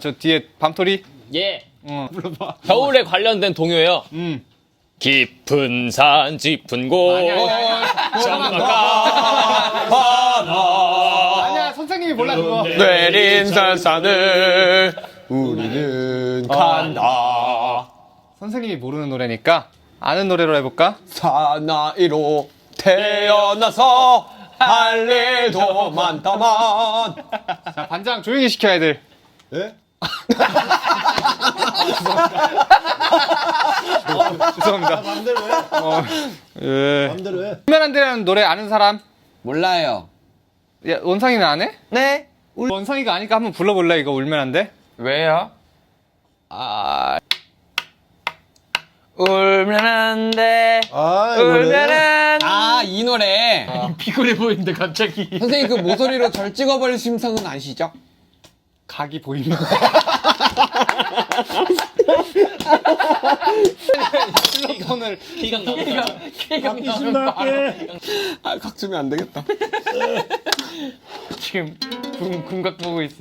저 뒤에 밤토리. 예. 어, 불러봐. 겨울에 관련된 동요예요. 음. 깊은 산 짚은 곳 아니야, 선생님이 몰라 그거. 내린 산산을 우리는 간다. 선생님이 모르는 노래니까 아는 노래로 해볼까? 사나이로 태어나서 할 일도 많다만. 자, 반장 조용히 시켜 애들. 예? 죄송합니다. 맘대로 해. 어, 예. 맘대로 해. 울면안돼라는 노래 아는 사람? 몰라요. 야, 원상이는 안 해? 네? 원상이가 아니까 한번 불러볼래 이거 울면 안 돼? 왜요? 아. 울면 안 돼. 아, 이 노래. 울면은 아, 이 노래. 피곤해 보이는데 갑자기 선생님 그 모서리로 절 찍어버릴 심상은 아시죠? 각이. 실 로폰을 기강 나온다 기강 신발게. 아, 각 주면 안 되겠다. 지금 군, 군각 보고 있어.